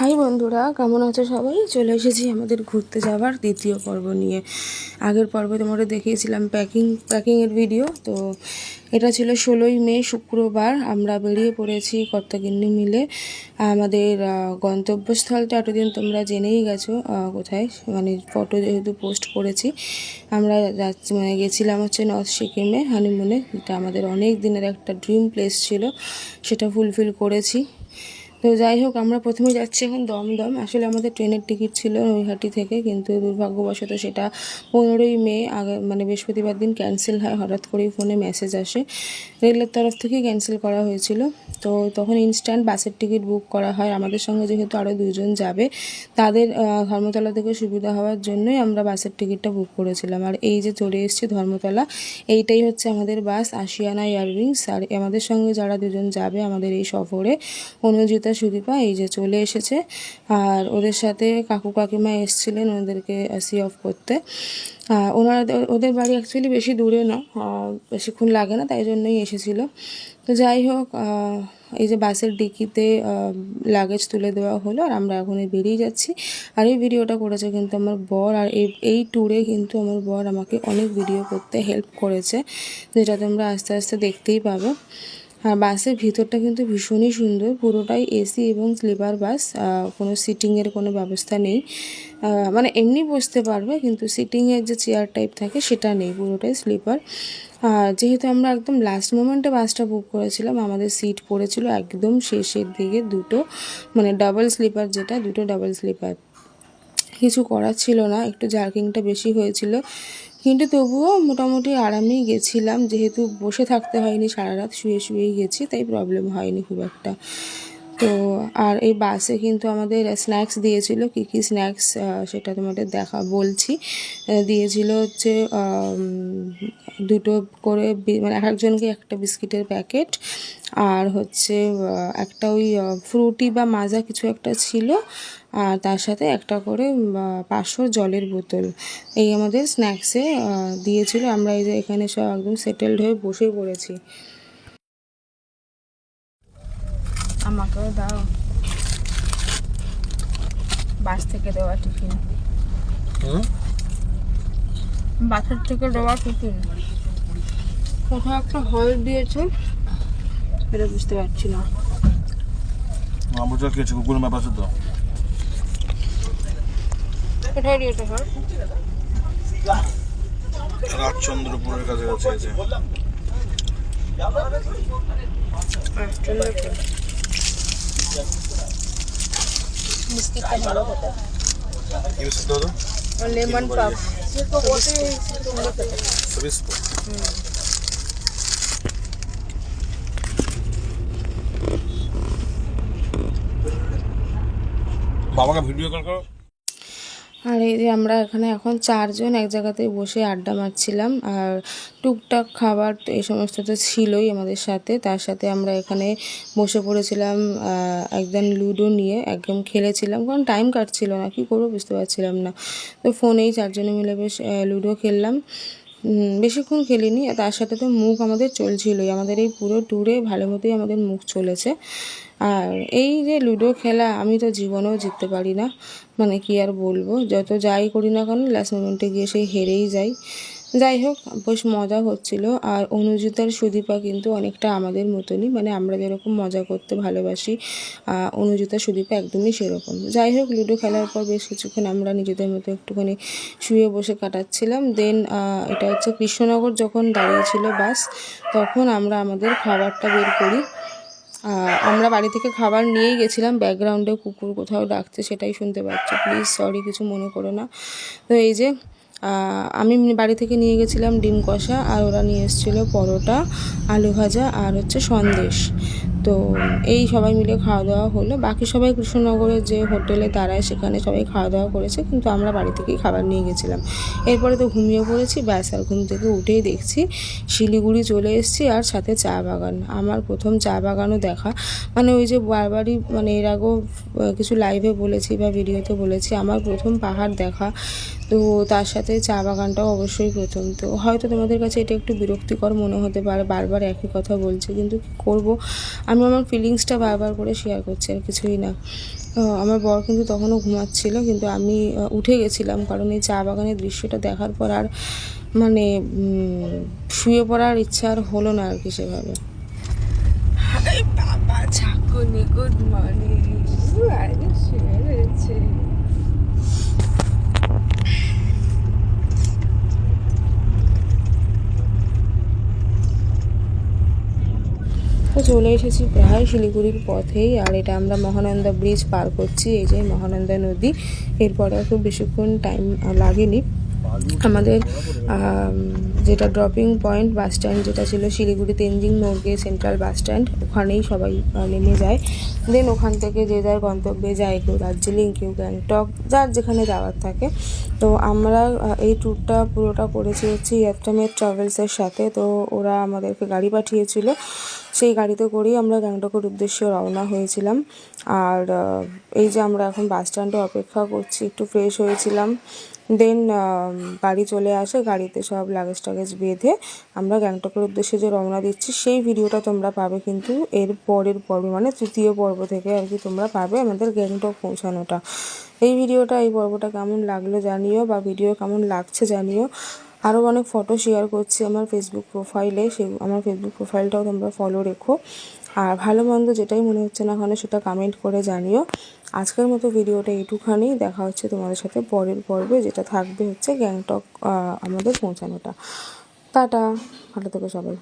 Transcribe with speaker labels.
Speaker 1: High বন্ধুরা, কেমন আছো সবাই? চলে এসেছি আমাদের ঘুরতে যাওয়ার দ্বিতীয় পর্ব নিয়ে। আগের পর্বে তোমরা দেখিয়েছিলাম প্যাকিং প্যাকিংয়ের ভিডিও তো এটা ছিল ষোলোই মে, শুক্রবার। আমরা বেরিয়ে পড়েছি কর্তাগিন্নি মিলে। আমাদের গন্তব্যস্থলটা এতদিন তোমরা জেনেই গেছো কোথায়? মানে ফটো যেহেতু পোস্ট করেছি, আমরা যাচ্ছি মানে গেছিলাম হচ্ছে নর্থ সিকিমে হানিমুনে এটা আমাদের অনেক দিনের একটা ড্রিম প্লেস ছিল, সেটা ফুলফিল করেছি। তো যাই হোক, আমরা প্রথমে যাচ্ছি এখন দমদম। আসলে আমাদের ট্রেনের টিকিট ছিল নৈহাটি থেকে, কিন্তু দুর্ভাগ্যবশত সেটা পনেরোই মে, আগে মানে বৃহস্পতিবার দিন ক্যান্সেল হয়। হঠাৎ করেই ফোনে মেসেজ আসে। রেলের তরফ থেকেই ক্যান্সেল করা হয়েছিল। তো তখন ইনস্ট্যান্ট বাসের টিকিট বুক করা হয়। আমাদের সঙ্গে যেহেতু আরও দুজন যাবে, তাদের ধর্মতলা থেকে সুবিধা হওয়ার জন্যই আমরা বাসের টিকিটটা বুক করেছিলাম। আর এই যে চলে এসেছি ধর্মতলা, এইটাই হচ্ছে আমাদের বাস আশিয়ানা এয়ারউইংস আর আমাদের সঙ্গে যারা দুজন যাবে আমাদের এই সফরে, অনুজিতা সুদীপা এই যে চলে এসেছে। আর ওদের সাথে কাকু কাকিমা এসেছিলেন ওদেরকে সি অফ করতে। ওনারা ওদের বাড়ি অ্যাকচুয়ালি বেশি দূরে না বেশিক্ষণ লাগে না, তাই জন্যই এসেছিল। তো যাই হোক এই যে বাসের ডিকিতে লাগেজ তুলে দেওয়া হলো আর আমরা এখন বেরিয়ে যাচ্ছি। আর এই ভিডিওটা করেছে কিন্তু আমার বর, আর এই এই ট্যুরে কিন্তু আমার বর আমাকে অনেক ভিডিও করতে হেল্প করেছে, যেটা তোমরা আস্তে আস্তে দেখতেই পাবে। আর বাসের ভিতরটা কিন্তু ভীষণই সুন্দর। পুরোটাই এসি এবং স্লিপার বাস কোনো সিটিংয়ের কোনো ব্যবস্থা নেই। মানে এমনি বসতে পারবে, কিন্তু সিটিংয়ের যে চেয়ার টাইপ থাকে সেটা নেই, পুরোটাই স্লিপার। আর যেহেতু আমরা একদম লাস্ট মোমেন্টে বাসটা বুক করেছিলাম, আমাদের সিট পড়েছিল একদম শেষের দিকে দুটো মানে ডাবল স্লিপার যেটা, দুটো ডাবল স্লিপার কিছু করার ছিল না, একটু জার্কিংটা বেশি হয়েছিল। কিন্তু তবুও মোটামুটি আরামেই গেছিলাম। যেহেতু বসে থাকতে হয়নি, সারা রাত শুয়ে শুয়েই গেছি, তাই প্রবলেম হয়নি খুব একটা। তো আর এই বাসে কিন্তু আমাদের স্ন্যাক্স দিয়েছিল। কী কী স্ন্যাক্স সেটা তোমাদের দেখা, বলছি। দিয়েছিল হচ্ছে দুটো করে মানে এক একজনকে একটা বিস্কিটের প্যাকেট। আর হচ্ছে একটা ওই ফ্রুটি বা মাজা কিছু একটা ছিল। আর তার সাথে একটা করে পাঁচশো জলের বোতল। এই আমাদের স্ন্যাক্সে দিয়েছিল। আমরা এই যে এখানে সব একদম সেটেলড হয়ে বসে পড়েছি। আমাকেও দাও বাস থেকে দেওয়া টিফিন। বাসের থেকে দেওয়া টিফিন। কোথাও একটা হল দিয়েছে এটা বুঝতে পারছি না।
Speaker 2: আমার কি আছে গুগল ম্যাপ তো
Speaker 1: কোথায় দিয়েছে হল?
Speaker 2: রাজচন্দ্রপুরের আছে।
Speaker 1: बिस्किट का होता
Speaker 2: है ये
Speaker 1: दो दो
Speaker 2: और लेमन ये तो होते हैं बाबा का वीडियो कॉल करो
Speaker 1: আর এই যে আমরা এখানে এখন চারজন এক জায়গাতে বসে আড্ডা মারছিলাম, আর টুকটাক খাবার তো এই সমস্ত তো ছিলই আমাদের সাথে। তার সাথে আমরা এখানে বসে পড়েছিলাম একদম লুডো নিয়ে একদম খেলেছিলাম। কারণ টাইম কাটছিল না, কি করব বুঝতে পারছিলাম না। তো ফোনেই চারজনে মিলে বেশ লুডো খেললাম। বেশিক্ষণ খেলিনি। তার সাথে তো মুখ আমাদের চলছিলই। আমাদের এই পুরো ট্যুরে ভালো মতোই আমাদের মুখ চলেছে। আর এই যে লুডো খেলা, আমি তো জীবনেও জিততে পারি না। মানে কি আর বলব? যত যাই করি না কেন লাস্ট মোমেন্টে গিয়ে সেই হেরেই যাই। যাই হোক, বেশ মজা হচ্ছিল। আর অনুজিতার সুদীপা কিন্তু অনেকটা আমাদের মতনই। মানে আমরা যেরকম মজা করতে ভালোবাসি অনুজিতা, সুদীপা একদমই সেরকম। যাই হোক, লুডো খেলার পর বেশ কিছুক্ষণ আমরা নিজেদের মতো একটুখানি শুয়ে বসে কাটাচ্ছিলাম। দেন এটা হচ্ছে কৃষ্ণনগর যখন দাঁড়িয়েছিল বাস, তখন আমরা আমাদের খাবারটা বের করি। আমরা বাড়ি থেকে খাবার নিয়েই গেছিলাম। ব্যাকগ্রাউন্ডে কুকুর কোথাও ডাকছে সেটাই শুনতে পাচ্ছি। প্লিজ সরি কিছু মনে করো না। তো এই যে আমি বাড়ি থেকে নিয়ে গেছিলাম ডিম কষা আর ওরা নিয়ে এসেছিল পরোটা, আলু ভাজা আর হচ্ছে সন্দেশ। তো এই সবাই মিলে খাওয়া দাওয়া হলো। বাকি সবাই কৃষ্ণনগরের যে হোটেলে দাঁড়ায় সেখানে সবাই খাওয়া দাওয়া করেছে, কিন্তু আমরা বাড়ি থেকেই খাবার নিয়ে গেছিলাম। এরপরে তো ঘুমিয়ে পড়েছি, ব্যাস আর ঘুম থেকে উঠেই দেখছি শিলিগুড়ি চলে এসেছি আর সাথে চা বাগান। আমার প্রথম চা বাগানও দেখা। মানে ওই যে বারবারই মানে এর আগেও কিছু লাইভে বলেছি বা ভিডিওতে বলেছি, আমার প্রথম পাহাড় দেখা। তো তার সাথে চা বাগানটাও অবশ্যই প্রথম। তো হয়তো তোমাদের কাছে এটা একটু বিরক্তিকর মনে হতে পারে, বারবার একই কথা বলছে, কিন্তু কী করব? আমি আমার ফিলিংসটা বারবার করে শেয়ার করছি আর কিছুই না। আমার বর কিন্তু তখনও ঘুমাচ্ছিল, কিন্তু আমি উঠে গেছিলাম কারণ এই চা বাগানের দৃশ্যটা দেখার পর আর মানে শুয়ে পড়ার ইচ্ছা আর হলো না আর কি সেভাবে। বাবা গুড মর্নিং আরে শুয়ে রয়েছে তো চলে এসেছি প্রায় শিলিগুড়ির পথেই, আর এটা আমরা মহানন্দা ব্রিজ পার করছি, এই যে মহানন্দা নদী। এরপরে খুব বেশিক্ষণ টাইম লাগেনি। আমাদের যেটা ড্রপিং পয়েন্ট বাস স্ট্যান্ড যেটা ছিল শিলিগুড়ি, তেনজিং মোড়গে সেন্ট্রাল বাস স্ট্যান্ড ওখানেই সবাই নেমে যায়। দেন ওখান থেকে যে যার গন্তব্যে যায় কেউ দার্জিলিং, কেউ গ্যাংটক, যার যেখানে যাওয়ার থাকে। তো আমরা এই ট্যুরটা পুরোটা করেছি হচ্ছে ইয়াত্রামের ট্রাভেলসের সাথে। তো ওরা আমাদেরকে গাড়ি পাঠিয়েছিল। সেই গাড়িতে করেই আমরা গ্যাংটকের উদ্দেশ্যে রওনা হয়েছিলাম। আর এই যে আমরা এখন বাস স্ট্যান্ডে অপেক্ষা করছি, একটু ফ্রেশ হয়েছিলাম। দেন গাড়ি চলে আসে, গাড়িতে সব লাগেজ টাগেজ বেঁধে আমরা গ্যাংটকের উদ্দেশ্যে যে রওনা দিচ্ছি, সেই ভিডিওটা তোমরা পাবে কিন্তু এর পরের পর্ব মানে তৃতীয় পর্ব থেকে আর কি তোমরা পাবে আমাদের গ্যাংটক পৌঁছানোটা। এই ভিডিওটা, এই পর্বটা কেমন লাগল জানিও বা ভিডিও কেমন লাগছে জানিও। আরও অনেক ফটো শেয়ার করছি আমার ফেসবুক প্রোফাইলে সে, আমার ফেসবুক প্রোফাইলটাও তোমরা ফলো রেখো। আর ভালো মন্দ যেটাই মনে হচ্ছে না ওখানে সেটা কমেন্ট করে জানিও। আজকের মতো ভিডিওটা এইটুখানি। দেখা হচ্ছে তোমাদের সাথে পরের পর্বে যেটা থাকবে হচ্ছে গ্যাংটক আমাদের পৌঁছানোটা। টাটা। ভালো থেকো সবাই।